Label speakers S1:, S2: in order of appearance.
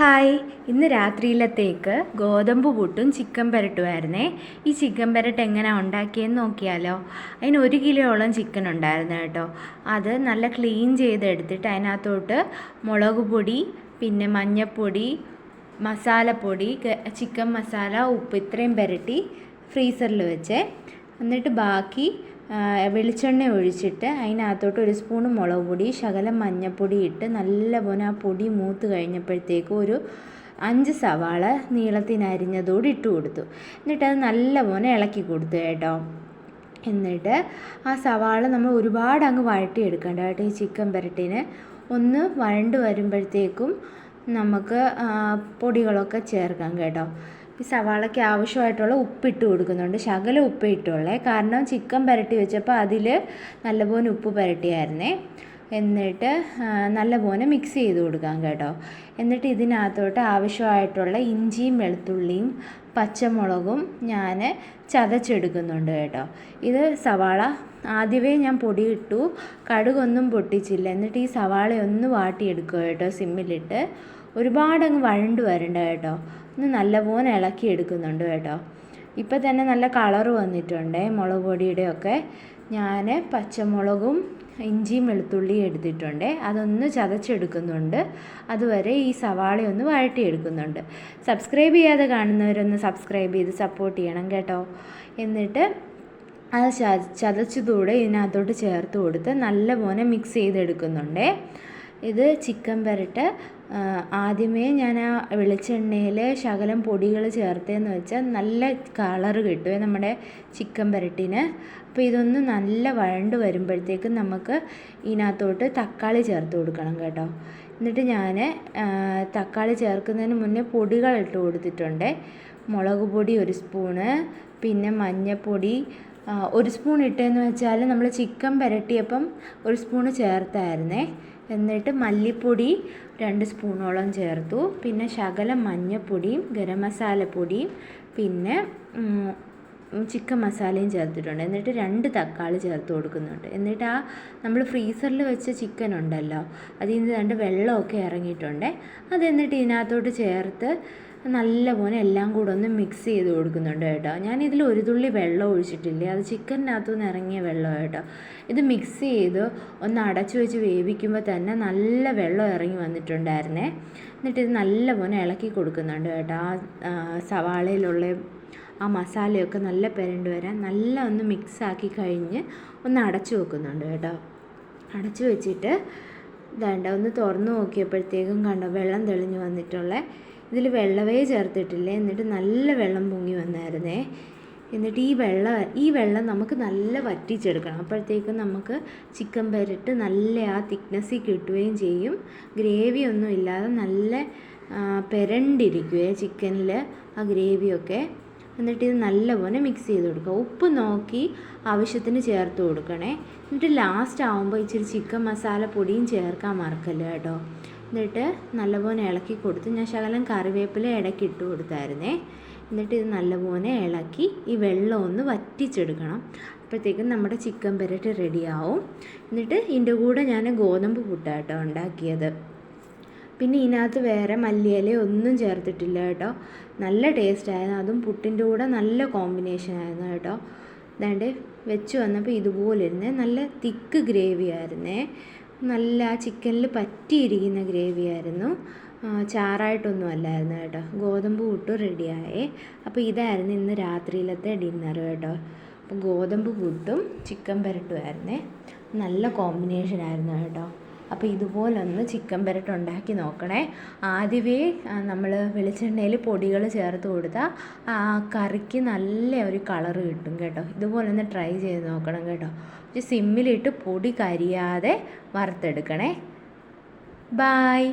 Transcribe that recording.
S1: Hi. ഇന്ന് രാത്രിയിലത്തേക്ക് ഗോതമ്പ് പുട്ടും ചിക്കൻ പെരട്ടുമായിരുന്നേ. ഈ ചിക്കൻ പെരട്ട് എങ്ങനെ ഉണ്ടാക്കിയെന്ന് നോക്കിയാലോ. അതിന് ഒരു കിലോയോളം ചിക്കൻ ഉണ്ടായിരുന്നു കേട്ടോ. അത് നല്ല ക്ലീൻ ചെയ്തെടുത്തിട്ട് അതിനകത്തോട്ട് മുളക് പൊടി പിന്നെ മഞ്ഞൾപ്പൊടി മസാലപ്പൊടി ചിക്കൻ മസാല ഉപ്പ് ഇത്രയും പുരട്ടി ഫ്രീസറിൽ വെച്ചേ. എന്നിട്ട് ബാക്കി വെളിച്ചെണ്ണ ഒഴിച്ചിട്ട് അതിനകത്തോട്ട് ഒരു സ്പൂൺ മുളക് പൊടി ശകലം മഞ്ഞൾപ്പൊടി ഇട്ട് നല്ലപോലെ ആ പൊടി മൂത്ത് കഴിഞ്ഞപ്പോഴത്തേക്കും ഒരു അഞ്ച് സവാള നീളത്തിനരിഞ്ഞതോട് ഇട്ട് കൊടുത്തു. എന്നിട്ട് അത് നല്ലപോലെ ഇളക്കി കൊടുത്തു കേട്ടോ. എന്നിട്ട് ആ സവാള നമ്മൾ ഒരുപാട് അങ്ങ് വഴട്ടിയെടുക്കണ്ട കേട്ടോ ഈ ചിക്കൻ പുരട്ടിന്. ഒന്ന് വഴണ്ട് വരുമ്പോഴത്തേക്കും നമുക്ക് പൊടികളൊക്കെ ചേർക്കാം കേട്ടോ. ഈ സവാളയ്ക്ക് ആവശ്യമായിട്ടുള്ള ഉപ്പിട്ട് കൊടുക്കുന്നുണ്ട്. ശകല ഉപ്പ് ഇട്ടുള്ളേ കാരണം ചിക്കൻ പുരട്ടി വെച്ചപ്പോൾ അതിൽ നല്ലപോലെ ഉപ്പ് പുരട്ടിയായിരുന്നേ. എന്നിട്ട് നല്ല നല്ലപോലെ മിക്സ് ചെയ്ത് കൊടുക്കാം കേട്ടോ. എന്നിട്ട് ഇതിനകത്തോട്ട് ആവശ്യമായിട്ടുള്ള ഇഞ്ചിയും വെളുത്തുള്ളിയും പച്ചമുളകും ഞാൻ ചതച്ചെടുക്കുന്നുണ്ട് കേട്ടോ. ഇത് സവാള ആദ്യമേ ഞാൻ പൊടിയിട്ടു കടുകൊന്നും പൊട്ടിച്ചില്ല. എന്നിട്ട് ഈ സവാളയൊന്ന് വാട്ടിയെടുക്കുക കേട്ടോ സിമ്മിലിട്ട്. ഒരുപാട് അങ്ങ് വഴണ്ട് വരണ്ട കേട്ടോ. ഒന്ന് നല്ലപോലെ ഇളക്കി എടുക്കുന്നുണ്ട് കേട്ടോ. ഇപ്പം തന്നെ നല്ല കളർ വന്നിട്ടുണ്ട് മുളക് പൊടിയുടെയൊക്കെ. ഞാൻ പച്ചമുളകും ഇഞ്ചിയും വെളുത്തുള്ളിയും എടുത്തിട്ടുണ്ട്. അതൊന്ന് ചതച്ചെടുക്കുന്നുണ്ട്. അതുവരെ ഈ സവാള ഒന്ന് വഴട്ടിയെടുക്കുന്നുണ്ട് സബ്സ്ക്രൈബ് ചെയ്യാതെ കാണുന്നവരൊന്ന് സബ്സ്ക്രൈബ് ചെയ്ത് സപ്പോർട്ട് ചെയ്യണം കേട്ടോ. എന്നിട്ട് അത് ചതച്ചതൂടെ ഇതിനകത്തോട്ട് ചേർത്ത് കൊടുത്ത് നല്ലപോലെ മിക്സ് ചെയ്തെടുക്കുന്നുണ്ടേ. ഇത് ചിക്കൻ പെരട്ട്. ആദ്യമേ ഞാൻ ആ വെളിച്ചെണ്ണയിൽ ശകലം പൊടികൾ ചേർത്തതെന്ന് വെച്ചാൽ നല്ല കളർ കിട്ടുമേ നമ്മുടെ ചിക്കൻ പെരട്ടിന്. അപ്പോൾ ഇതൊന്ന് നല്ല വഴണ്ട് വരുമ്പോഴത്തേക്കും നമുക്ക് ഇതിനകത്തോട്ട് തക്കാളി ചേർത്ത് കൊടുക്കണം കേട്ടോ. എന്നിട്ട് ഞാൻ തക്കാളി ചേർക്കുന്നതിന് മുന്നേ പൊടികൾ ഇട്ട് കൊടുത്തിട്ടുണ്ട്. മുളക് പൊടി ഒരു സ്പൂണ് പിന്നെ മഞ്ഞൾപ്പൊടി ഒരു സ്പൂൺ ഇട്ടതെന്ന് വെച്ചാൽ നമ്മൾ ചിക്കൻ പുരട്ടിയപ്പം ഒരു സ്പൂണ് ചേർത്തായിരുന്നേ. എന്നിട്ട് മല്ലിപ്പൊടി രണ്ട് സ്പൂണോളം ചേർത്തു. പിന്നെ ശകലം മഞ്ഞൾപ്പൊടിയും ഗരം മസാലപ്പൊടിയും പിന്നെ ചിക്കൻ മസാലയും ചേർത്തിട്ടുണ്ട്. എന്നിട്ട് രണ്ട് തക്കാളി ചേർത്ത് കൊടുക്കുന്നുണ്ട്. എന്നിട്ട് ആ നമ്മൾ ഫ്രീസറിൽ വെച്ച ചിക്കൻ ഉണ്ടല്ലോ അതിൽ നിന്ന് രണ്ട് വെള്ളമൊക്കെ ഇറങ്ങിയിട്ടുണ്ട്. അത് എന്നിട്ട് ഇതിനകത്തോട്ട് ചേർത്ത് നല്ലപോലെ എല്ലാം കൂടെ ഒന്ന് മിക്സ് ചെയ്ത് കൊടുക്കുന്നുണ്ട് കേട്ടോ. ഞാൻ ഞാനിതിൽ ഒരു തുള്ളി വെള്ളം ഒഴിച്ചിട്ടില്ല? അത് ചിക്കനകത്തു നിന്ന് ഇറങ്ങിയ വെള്ളം കേട്ടോ. ഇത് മിക്സ് ചെയ്ത് ഒന്ന് അടച്ചു വെച്ച് വേവിക്കുമ്പോൾ തന്നെ നല്ല വെള്ളം ഇറങ്ങി വന്നിട്ടുണ്ടായിരുന്നേ. എന്നിട്ട് ഇത് നല്ലപോലെ ഇളക്കി കൊടുക്കുന്നുണ്ട് കേട്ടോ. ആ സവാളയിലുള്ള ആ മസാലയൊക്കെ നല്ല പെരണ്ട് വരാൻ നല്ല ഒന്ന് മിക്സ് ആക്കി കഴിഞ്ഞ് ഒന്ന് അടച്ചു വെക്കുന്നുണ്ട് കേട്ടോ. അടച്ചു വെച്ചിട്ട് ഇതാണ്ട ഒന്ന് തുറന്നു നോക്കിയപ്പോഴത്തേക്കും കണ്ടോ വെള്ളം തെളിഞ്ഞു വന്നിട്ടുള്ള. ഇതിൽ വെള്ളമേ ചേർത്തിട്ടില്ലേ? എന്നിട്ട് നല്ല വെള്ളം പൊങ്ങി വന്നായിരുന്നേ. എന്നിട്ട് ഈ വെള്ളം ഈ വെള്ളം നമുക്ക് നല്ല വറ്റിച്ചെടുക്കണം. അപ്പോഴത്തേക്കും നമുക്ക് ചിക്കൻ പെരട്ട് നല്ല ആ തിക്നെസ്സിൽ കിട്ടുകയും ചെയ്യും. ഗ്രേവി ഒന്നും ഇല്ലാതെ നല്ല പെരണ്ടിരിക്കുകയെ ചിക്കനിൽ ആ ഗ്രേവിയൊക്കെ. എന്നിട്ട് ഇത് നല്ലപോലെ മിക്സ് ചെയ്ത് കൊടുക്കുക. ഉപ്പ് നോക്കി ആവശ്യത്തിന് ചേർത്ത് കൊടുക്കണേ. എന്നിട്ട് ലാസ്റ്റ് ആകുമ്പോൾ ഇച്ചിരി ചിക്കൻ മസാല പൊടിയും ചേർക്കാൻ മറക്കല്ല കേട്ടോ. എന്നിട്ട് നല്ലപോലെ ഇളക്കി കൊടുത്ത്. ഞാൻ ശകലം കറിവേപ്പില ഇടയ്ക്ക് ഇട്ട് കൊടുത്തായിരുന്നേ. എന്നിട്ട് ഇത് നല്ലപോലെ ഇളക്കി ഈ വെള്ളം ഒന്ന് വറ്റിച്ചെടുക്കണം. അപ്പോഴത്തേക്കും നമ്മുടെ ചിക്കൻ പെരട്ട് റെഡിയാവും. എന്നിട്ട് ഇതിന്റെ കൂടെ ഞാൻ ഗോതമ്പ് പുട്ടാട്ടോ ഉണ്ടാക്കിയത്. പിന്നെ ഇതിനകത്ത് വേറെ മല്ലിയില ഒന്നും ചേർത്തിട്ടില്ല കേട്ടോ. നല്ല ടേസ്റ്റ് ആയിരുന്നു. അതും പുട്ടിന്റെ കൂടെ നല്ല കോമ്പിനേഷൻ ആയിരുന്നു കേട്ടോ. അതാണ്ട് വെച്ച് വന്നപ്പോൾ ഇതുപോലെ ഇരുന്നേ നല്ല തിക്ക് ഗ്രേവി ആയിരുന്നേ. നല്ല ആ ചിക്കനിൽ പറ്റിയിരിക്കുന്ന ഗ്രേവി ആയിരുന്നു. ആ, ചാറായിട്ടൊന്നും അല്ലായിരുന്നു കേട്ടോ. ഗോതമ്പ് പുട്ടും റെഡിയായേ. അപ്പോൾ ഇതായിരുന്നു ഇന്ന് രാത്രിയിലത്തെ ഡിന്നർ കേട്ടോ. അപ്പോൾ ഗോതമ്പ് പുട്ടും ചിക്കൻ പെരട്ടുമായിരുന്നേ നല്ല കോമ്പിനേഷൻ ആയിരുന്നു കേട്ടോ. അപ്പോൾ ഇതുപോലൊന്ന് ചിക്കൻ പെരട്ട് ഉണ്ടാക്കി നോക്കണേ. ആദ്യമേ നമ്മൾ വെളിച്ചെണ്ണയിൽ പൊടികൾ ചേർത്ത് കൊടുത്താൽ ആ കറിക്ക് നല്ല ഒരു കളറ് കിട്ടും കേട്ടോ. ഇതുപോലൊന്ന് ട്രൈ ചെയ്ത് നോക്കണം കേട്ടോ. സിമ്മിലിട്ട് പൊടി കരിയാതെ വറുത്തെടുക്കണേ. ബായ്